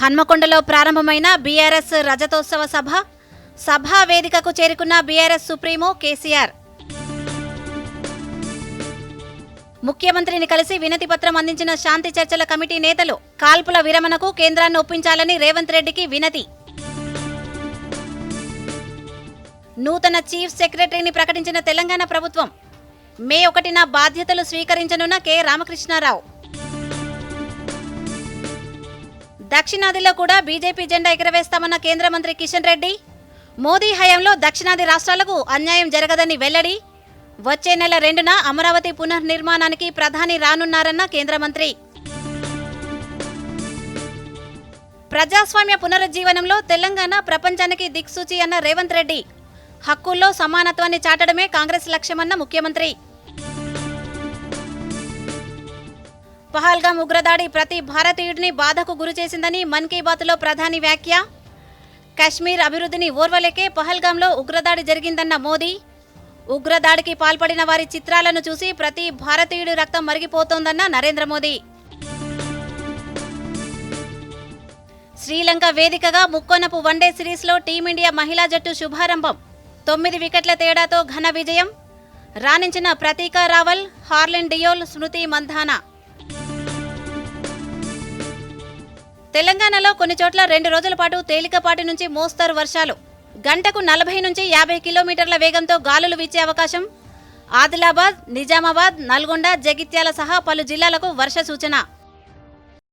హన్మకొండలో ప్రారంభమైన బీఆర్ఎస్ రజతోత్సవ సభ సభా వేదికకు చేరుకున్న బీఆర్ఎస్ సుప్రీమో కేసీఆర్. ముఖ్యమంత్రిని కలిసి వినతి పత్రం అందించిన శాంతి చర్చల కమిటీ నేతలు కాల్పుల విరమణకు కేంద్రాన్ని ఒప్పించాలని రేవంత్ రెడ్డికి వినతి. నూతన చీఫ్ సెక్రటరీని ప్రకటించిన తెలంగాణ ప్రభుత్వం మే ఒకటిన బాధ్యతలు స్వీకరించనున్న కె రామకృష్ణారావు. దక్షిణాదిలో కూడా బీజేపీ జెండా ఎగరవేస్తామన్న కేంద్ర మంత్రి కిషన్ రెడ్డి. మోదీ హయాంలో దక్షిణాది రాష్ట్రాలకు అన్యాయం జరగదని వెల్లడి. వచ్చే నెల రెండున అమరావతి పునర్నిర్మాణానికి ప్రధాని రానున్నారన్న కేంద్ర మంత్రి. ప్రజాస్వామ్య పునరుజ్జీవనంలో తెలంగాణ ప్రపంచానికి దిక్సూచి అన్న రేవంత్ రెడ్డి. హక్కుల్లో సమానత్వాన్ని చాటడమే కాంగ్రెస్ లక్ష్యమన్న ముఖ్యమంత్రి. పహల్గాం ఉగ్రదాడి ప్రతి భారతీయుడిని బాధకు గురిచేసిందని మన్ కీ బాత్లో ప్రధాని వ్యాఖ్య. కశ్మీర్ అభివృద్ధిని ఓర్వలేకే పహల్గాంలో ఉగ్రదాడి జరిగిందన్న మోదీ. ఉగ్రదాడికి పాల్పడిన వారి చిత్రాలను చూసి ప్రతి భారతీయుడి రక్తం మరిగిపోతోందన్న నరేంద్ర మోదీ. శ్రీలంక వేదికగా ముక్కొనపు వన్డే సిరీస్లో టీమిండియా మహిళా జట్టు శుభారంభం. తొమ్మిది వికెట్ల తేడాతో ఘన విజయం. రాణించిన ప్రతీక రావల్ హార్లిన్ డియోల్ స్మృతి మంధానా. తెలంగాణలో కొన్ని చోట్ల రెండు రోజుల పాటు తేలికపాటి నుంచి మోస్తరు వర్షాలు. గంటకు నలభై నుంచి యాభై కిలోమీటర్ల వేగంతో గాలులు వీచే అవకాశం. ఆదిలాబాద్ నిజామాబాద్ నల్గొండ జగిత్యాల సహా పలు జిల్లాలకు వర్ష సూచన.